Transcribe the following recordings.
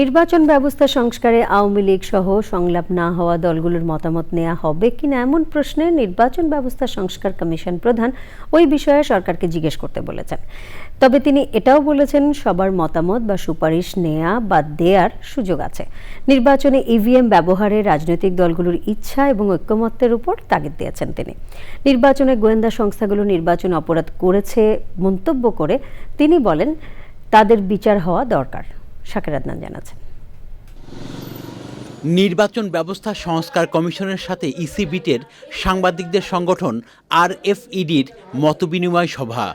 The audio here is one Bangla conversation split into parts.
নির্বাচন ব্যবস্থা সংস্কারে আওয়ামী লীগ সহ সংলাপ না হওয়া দলগুলোর মতামত নেওয়া হবে কিনা এমন প্রশ্নে নির্বাচন ব্যবস্থা সংস্কার কমিশন প্রধান ওই বিষয়ে সরকারকে জিজ্ঞেস করতে বলেছেন। তবে তিনি এটাও বলেছেন, সবার মতামত বা সুপারিশ নেয়া বা দেয়ার সুযোগ আছে। নির্বাচনে ইভিএম ব্যবহারে রাজনৈতিক দলগুলোর ইচ্ছা এবং ঐক্যমত্যের উপর তাগিদ দিয়েছেন তিনি। নির্বাচনে গোয়েন্দা সংস্থাগুলো নির্বাচন অপরাধ করেছে মন্তব্য করে তিনি বলেন, তাদের বিচার হওয়া দরকার। শাকের আদনান জানাচ্ছেন। নির্বাচন ব্যবস্থা সংস্কার কমিশনের সাথে ইসিবিটের সাংবাদিকদের সংগঠন আর এফইডির মতবিনিময় সভা।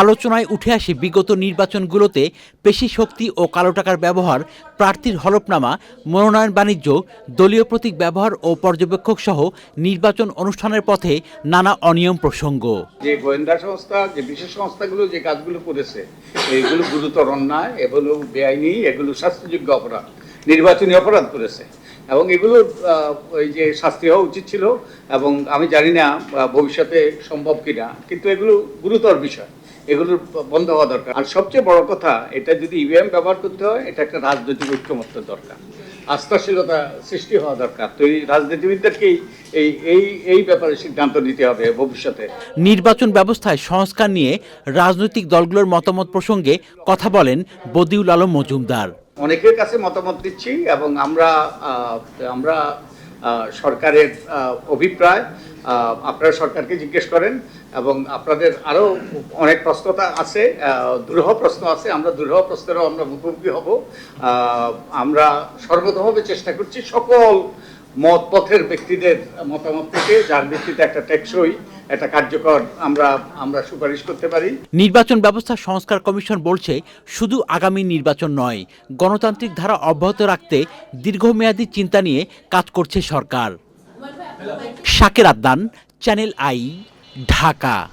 আলোচনায় উঠে আসে বিগত নির্বাচনগুলোতে পেশি শক্তি ও কালো টাকার ব্যবহার প্রার্থীর হলফনামা মনোনয়ন বাণিজ্য দলীয় প্রতীক ব্যবহার ও পর্যবেক্ষক সহ নির্বাচন অনুষ্ঠানের পথে নানা অনিয়ম প্রসঙ্গ। যে গোয়েন্দা সংস্থা যে বিশেষ সংস্থাগুলো যে কাজগুলো করেছে এগুলো গুরুতর অন্যায় এগুলো বেআইনি এগুলো শাস্তিযোগ্য অপরাধ নির্বাচনী অপরাধ করেছে। এবং এগুলো ওই যে শাস্তি হওয়া উচিত ছিল এবং আমি জানি না ভবিষ্যতে সম্ভব কিনা, কিন্তু এগুলো গুরুতর বিষয়। এগুলোর বন্ধ হওয়া দরকার। আর সবচেয়ে বড় কথা, এটা যদি ইভিএম ব্যবহার করতে হয়, এটা একটা রাজনৈতিক ঐক্যমত্য দরকার। আস্থাশীলতা সৃষ্টি হওয়া দরকার। তো এই রাজনীতিবিদদেরকেই এই এই এই ব্যাপারে সিদ্ধান্ত নিতে হবে ভবিষ্যতে। নির্বাচন ব্যবস্থায় সংস্কার নিয়ে রাজনৈতিক দলগুলোর মতামত প্রসঙ্গে কথা বলেন বদিউল আলম মজুমদার। অনেকের কাছে মতামত দিচ্ছি এবং আমরা আমরা সরকারের অভিপ্রায় আপনারা সরকারকে জিজ্ঞেস করেন এবং আপনাদের আরও অনেক প্রশ্নতা আছে দৃঢ় প্রশ্ন আছে, আমরা দুরূহ প্রশ্নেরও আমরা মুখোমুখি হব। আমরা সর্বতভাবে চেষ্টা করছি সকল মত পথের ব্যক্তিদের মতামত থেকে, যার ভিত্তিতে একটা টেকসই, একটা কার্যকর আমরা আমরা সুপারিশ করতে পারি। নির্বাচন ব্যবস্থা সংস্কার কমিশন বলছে, শুধু আগামী নির্বাচন নয়, গণতান্ত্রিক ধারা অব্যাহত রাখতে দীর্ঘমেয়াদী চিন্তা নিয়ে কাজ করছে সরকার। শাকের আদান চ্যানেল আই, ঢাকা।